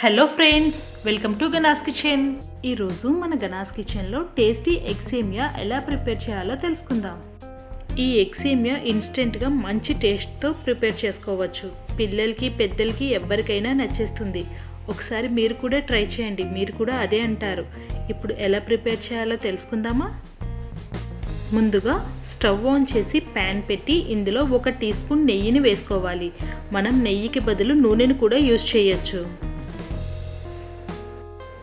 Hello friends welcome to Ganas kitchen ఈరోజు మన గనాస్ కిచెన్లో టేస్టీ ఎగ్సేమియా ఎలా ప్రిపేర్ చేయాలో తెలుసుకుందాం. ఈ ఎగ్సేమియా ఇన్స్టెంట్గా మంచి టేస్ట్తో ప్రిపేర్ చేసుకోవచ్చు. పిల్లలకి పెద్దలకి ఎవరికైనా నచ్చేస్తుంది. ఒకసారి మీరు కూడా ట్రై చేయండి మీరు కూడా అదే అంటారు. ఇప్పుడు ఎలా ప్రిపేర్ చేయాలో తెలుసుకుందామా? ముందుగా స్టవ్ ఆన్ చేసి ప్యాన్ పెట్టి ఇందులో ఒక టీ స్పూన్ నెయ్యిని వేసుకోవాలి. మనం నెయ్యికి బదులు నూనెను కూడా యూజ్ చేయొచ్చు.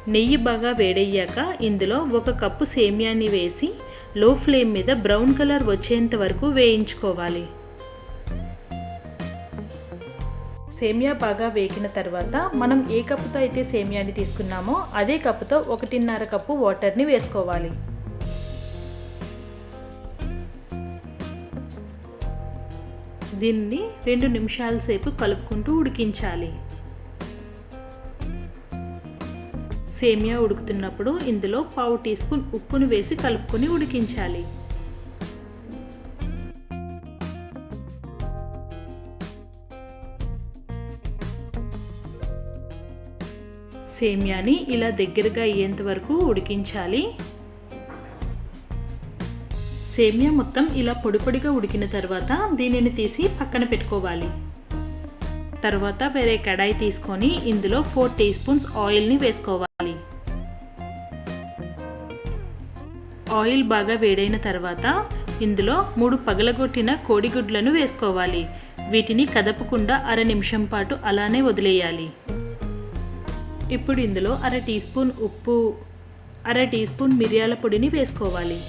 నెయ్యి బాగా వేడయ్యాక ఇందులో ఒక కప్పు సేమియాని వేసి లో ఫ్లేమ్ మీద బ్రౌన్ కలర్ వచ్చేంత వరకు వేయించుకోవాలి. సేమియా బాగా వేగిన తర్వాత మనం ఏ కప్పుతో అయితే సేమియాని తీసుకున్నామో అదే కప్పుతో ఒకటిన్నర కప్పు వాటర్ని వేసుకోవాలి. దీన్ని రెండు నిమిషాల సేపు కలుపుకుంటూ ఉడికించాలి. సేమియా ఉడుకుతున్నప్పుడు ఇందులో పావు టీ స్పూన్ ఉప్పును వేసి కలుపుకొని ఉడికించాలి. సేమియాని ఇలా దగ్గరగా అయ్యేంత వరకు ఉడికించాలి. సేమియా మొత్తం ఇలా పొడి పొడిగా ఉడికిన తర్వాత దీనిని తీసి పక్కన పెట్టుకోవాలి. తర్వాత వేరే కడాయి తీసుకొని ఇందులో ఫోర్ టీ స్పూన్స్ ఆయిల్ని వేసుకోవాలి. ఆయిల్ బాగా వేడైన తర్వాత ఇందులో మూడు పగలగొట్టిన కోడిగుడ్లను వేసుకోవాలి. వీటిని కదపకుండా అర నిమిషం పాటు అలానే వదిలేయాలి. ఇప్పుడు ఇందులో అర టీ స్పూన్ ఉప్పు అర టీ స్పూన్ మిరియాల పొడిని వేసుకోవాలి.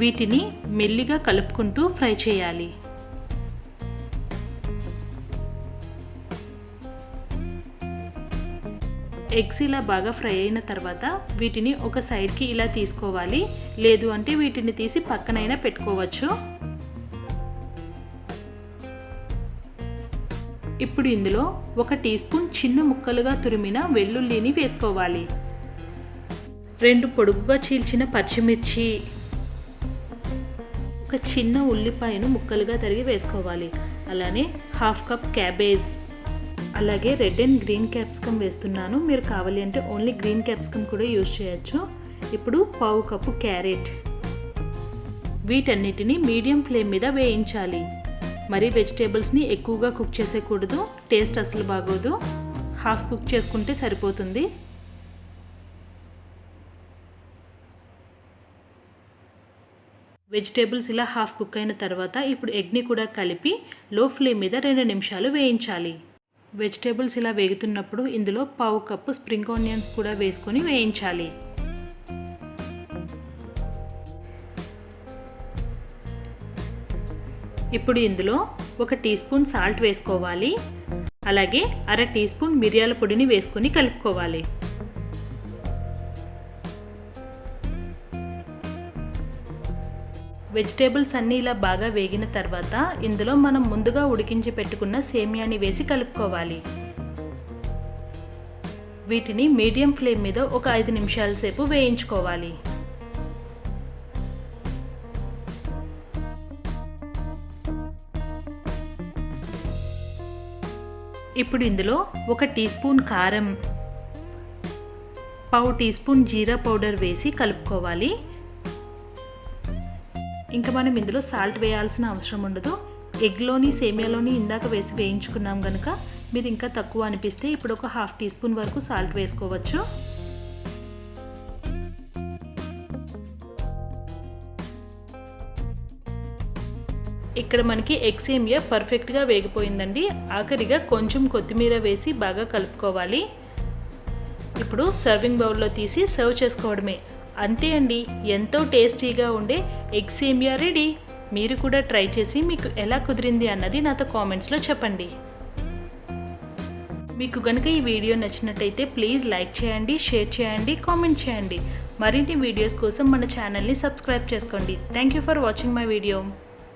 వీటిని మెల్లిగా కలుపుకుంటూ ఫ్రై చేయాలి. ఎగ్స్ ఇలా బాగా ఫ్రై అయిన తర్వాత వీటిని ఒక సైడ్కి ఇలా తీసుకోవాలి. లేదు అంటే వీటిని తీసి పక్కనైనా పెట్టుకోవచ్చు. ఇప్పుడు ఇందులో ఒక టీ స్పూన్ చిన్న ముక్కలుగా తురిమిన వెల్లుల్లిని వేసుకోవాలి. రెండు పొడుగుగా చీల్చిన పచ్చిమిర్చి. ఒక చిన్న ఉల్లిపాయను ముక్కలుగా తరిగి వేసుకోవాలి. అలానే హాఫ్ కప్ క్యాబేజ్. అలాగే రెడ్ అండ్ గ్రీన్ క్యాప్సికమ్ వేస్తున్నాను. మీరు కావాలి అంటే ఓన్లీ గ్రీన్ క్యాప్సికమ్ కూడా యూజ్ చేయొచ్చు. ఇప్పుడు పావు కప్పు క్యారెట్. వీటన్నిటిని మీడియం ఫ్లేమ్ మీద వేయించాలి. మరి వెజిటేబుల్స్ని ఎక్కువగా కుక్ చేసేయకూడదు టేస్ట్ అసలు బాగోదు. హాఫ్ కుక్ చేసుకుంటే సరిపోతుంది. వెజిటేబుల్స్ ఇలా హాఫ్ కుక్ అయిన తర్వాత ఇప్పుడు ఎగ్ని కూడా కలిపి లో ఫ్లేమ్ మీద రెండు నిమిషాలు వేయించాలి. వెజిటేబుల్స్ ఇలా వేగుతున్నప్పుడు ఇందులో పావు కప్పు స్ప్రింగ్ ఆనియన్స్ కూడా వేసుకొని వేయించాలి. ఇప్పుడు ఇందులో ఒక టీ స్పూన్ సాల్ట్ వేసుకోవాలి. అలాగే అర టీ స్పూన్ మిరియాల పొడిని వేసుకొని కలుపుకోవాలి. వెజిటేబుల్స్ అన్నీ ఇలా బాగా వేగిన తర్వాత ఇందులో మనం ముందుగా ఉడికించి పెట్టుకున్న సేమియాని వేసి కలుపుకోవాలి. వీటిని మీడియం ఫ్లేమ్ మీద ఒక ఐదు నిమిషాల సేపు వేయించుకోవాలి. ఇప్పుడు ఇందులో ఒక టీ స్పూన్ కారం పావు టీ స్పూన్ జీరా పౌడర్ వేసి కలుపుకోవాలి. ఇంకా మనం ఇందులో సాల్ట్ వేయాల్సిన అవసరం ఉండదు. ఎగ్లోని సేమియాలోని ఇందాక వేసి వేయించుకున్నాం కనుక మీరు ఇంకా తక్కువ అనిపిస్తే ఇప్పుడు ఒక హాఫ్ టీ స్పూన్ వరకు సాల్ట్ వేసుకోవచ్చు. ఇక్కడ మనకి ఎగ్ సేమియా పర్ఫెక్ట్గా వేగిపోయిందండి. ఆఖరిగా కొంచెం కొత్తిమీర వేసి బాగా కలుపుకోవాలి. ఇప్పుడు సర్వింగ్ బౌల్లో తీసి సర్వ్ చేసుకోవడమే. అంతే అండి. ఎంతో టేస్టీగా ఉండే ఎగ్ సేమియా రెడీ. మీరు కూడా ట్రై చేసి మీకు ఎలా కుదిరింది అన్నది నాతో కామెంట్స్లో చెప్పండి. మీకు కనుక ఈ వీడియో నచ్చినట్టయితే ప్లీజ్ లైక్ చేయండి షేర్ చేయండి కామెంట్ చేయండి. మరిన్ని వీడియోస్ కోసం మన ఛానల్ని సబ్స్క్రైబ్ చేసుకోండి. Thank you for watching my video.